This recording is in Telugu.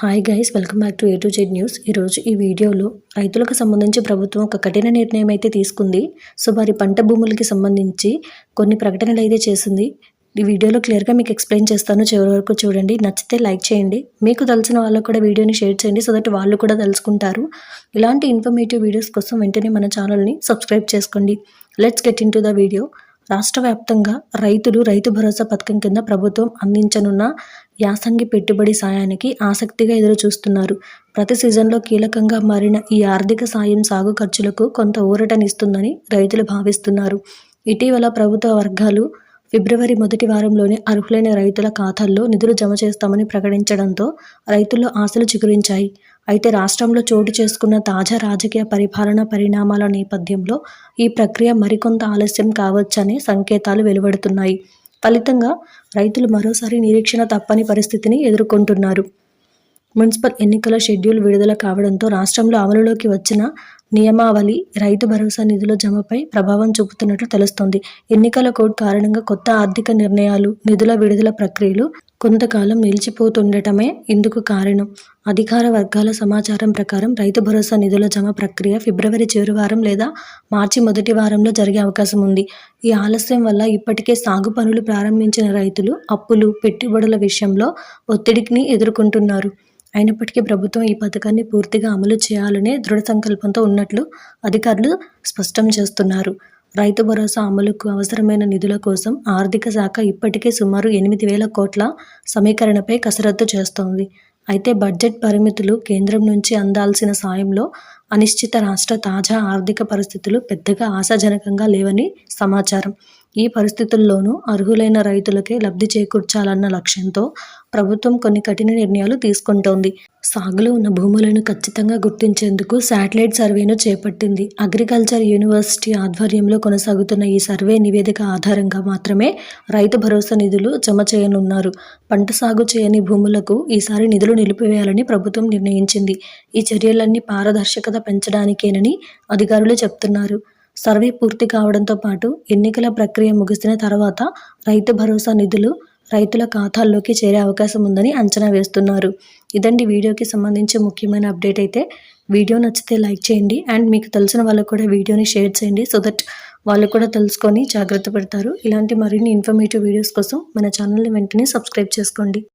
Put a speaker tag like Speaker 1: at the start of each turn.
Speaker 1: Hi guys welcome back to A to Z news ఈరోజు ఈ వీడియోలో రైతులకు సంబంధించి ప్రభుత్వం ఒక కఠిన నిర్ణయం అయితే తీసుకుంది. సో వారి పంట భూములకి సంబంధించి కొన్ని ప్రకటనలు అయితే చేసింది. ఈ వీడియోలో క్లియర్గా మీకు ఎక్స్ప్లెయిన్ చేస్తాను. చివరి వరకు చూడండి. నచ్చితే లైక్ చేయండి. మీకు తెలిసిన వాళ్ళకు కూడా వీడియోని షేర్ చేయండి. సో దట్ వాళ్ళు కూడా తెలుసుకుంటారు. ఇలాంటి ఇన్ఫర్మేటివ్ వీడియోస్ కోసం వెంటనే మన ఛానల్ని సబ్స్క్రైబ్ చేసుకోండి. Let's get into the video రాష్ట్ర వ్యాప్తంగా రైతులు రైతు భరోసా పథకం కింద ప్రభుత్వం అందించనున్న యాసంగి పెట్టుబడి సాయానికి ఆసక్తిగా ఎదురు చూస్తున్నారు ప్రతి సీజన్లో కీలకంగా మారిన ఈ ఆర్థిక సాయం సాగు ఖర్చులకు కొంత ఊరటనిస్తుందని రైతులు భావిస్తున్నారు. ఇటీవల ప్రభుత్వ వర్గాలు ఫిబ్రవరి మొదటి వారంలోనే అర్హులైన రైతుల ఖాతాల్లో నిధులు జమ చేస్తామని ప్రకటించడంతో రైతుల్లో ఆశలు చిగురించాయి. అయితే రాష్ట్రంలో చోటు చేసుకున్న తాజా రాజకీయ పరిపాలన పరిణామాల నేపథ్యంలో ఈ ప్రక్రియ మరికొంత ఆలస్యం కావచ్చనే సంకేతాలు వెలువడుతున్నాయి. ఫలితంగా రైతులు మరోసారి నిరీక్షణ తప్పని పరిస్థితిని ఎదుర్కొంటున్నారు. మున్సిపల్ ఎన్నికల షెడ్యూల్ విడుదల కావడంతో రాష్ట్రంలో అమలులోకి వచ్చిన నియమావళి రైతు భరోసా నిధుల జమపై ప్రభావం చూపుతున్నట్లు తెలుస్తోంది. ఎన్నికల కోడ్ కారణంగా కొత్త ఆర్థిక నిర్ణయాలు నిధుల విడుదల ప్రక్రియలు కొంతకాలం నిలిచిపోతుండటమే ఇందుకు కారణం. అధికార వర్గాల సమాచారం ప్రకారం రైతు భరోసా నిధుల జమ ప్రక్రియ ఫిబ్రవరి చివరి వారం లేదా మార్చి మొదటి వారంలో జరిగే అవకాశం ఉంది. ఈ ఆలస్యం వల్ల ఇప్పటికే సాగు పనులు ప్రారంభించిన రైతులు అప్పులు పెట్టుబడుల విషయంలో ఒత్తిడిని ఎదుర్కొంటున్నారు. అయినప్పటికీ ప్రభుత్వం ఈ పథకాన్ని పూర్తిగా అమలు చేయాలనే దృఢ సంకల్పంతో ఉన్నట్లు అధికారులు స్పష్టం చేస్తున్నారు. రైతు భరోసా అమలుకు అవసరమైన నిధుల కోసం ఆర్థిక శాఖ ఇప్పటికే సుమారు ఎనిమిది వేల కోట్ల సమీకరణపై కసరత్తు చేస్తోంది. అయితే బడ్జెట్ పరిమితులు కేంద్రం నుంచి అందాల్సిన సాయంలో అనిశ్చిత రాష్ట్ర తాజా ఆర్థిక పరిస్థితులు పెద్దగా ఆశాజనకంగా లేవని సమాచారం. ఈ పరిస్థితుల్లోనూ అర్హులైన రైతులకే లబ్ధి చేకూర్చాలన్న లక్ష్యంతో ప్రభుత్వం కొన్ని కఠిన నిర్ణయాలు తీసుకుంటోంది. సాగులో ఉన్న భూములను ఖచ్చితంగా గుర్తించేందుకు శాటిలైట్ సర్వేను చేపట్టింది. అగ్రికల్చర్ యూనివర్సిటీ ఆధ్వర్యంలో కొనసాగుతున్న ఈ సర్వే నివేదిక ఆధారంగా మాత్రమే రైతు భరోసా నిధులు జమ చేయనున్నారు. పంట సాగు చేయని భూములకు ఈసారి నిధులు నిలిపివేయాలని ప్రభుత్వం నిర్ణయించింది. ఈ చర్యలన్నీ పారదర్శకత పెంచడానికేనని అధికారులు చెప్తున్నారు. సర్వే పూర్తి కావడంతో పాటు ఎన్నికల ప్రక్రియ ముగిసిన తర్వాత రైతు భరోసా నిధులు రైతుల ఖాతాల్లోకి చేరే అవకాశం ఉందని అంచనా వేస్తున్నారు. ఇదండి వీడియోకి సంబంధించి ముఖ్యమైన అప్డేట్ అయితే. వీడియో నచ్చితే లైక్ చేయండి అండ్ మీకు తెలిసిన వాళ్ళకు కూడా వీడియోని షేర్ చేయండి సో దట్ వాళ్ళు కూడా తెలుసుకొని జాగ్రత్త పడతారు. ఇలాంటి మరిన్ని ఇన్ఫర్మేటివ్ వీడియోస్ కోసం మన ఛానల్ని వెంటనే సబ్స్క్రైబ్ చేసుకోండి.